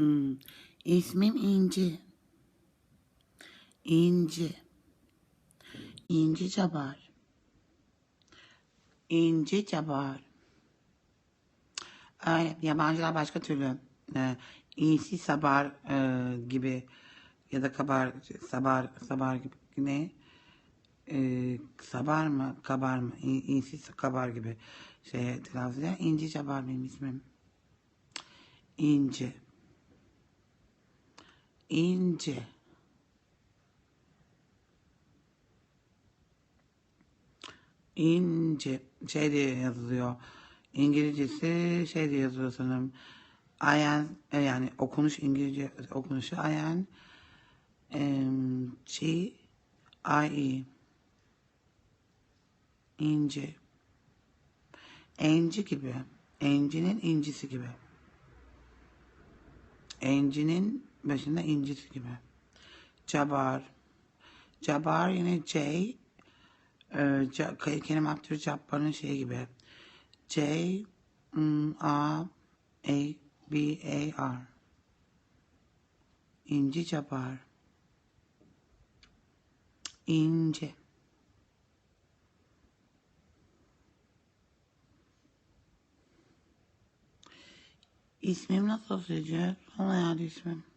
Hmm. İsmim İnci. İnci. İnci Cabar. İnci Cabar. Öyle yabancılar başka türlü. E, İnci Sabar e, gibi ya da kabar sabar sabar gibi ne? E, sabar mı kabar mı? İ- İnci kabar gibi şey telaffuz ediyor. İnci Cabar benim ismim. İnci. İnci. İnci. Şey diye yazılıyor. İngilizcesi şey diye yazıyor sanırım. Ayan yani okunuş İngilizce okunuşu Ayan G I E İnci. Enci gibi. Encinin incisi gibi. Encinin başında incisi gibi. Cabar. Cabar yine C. E, ca, kelime Abdül Cabbar'ın şeyi gibi. C. A. A. B. A. R. İnci Cabar. İnce. İsmim nasıl söyleyeceğiz? Ona yani ismim.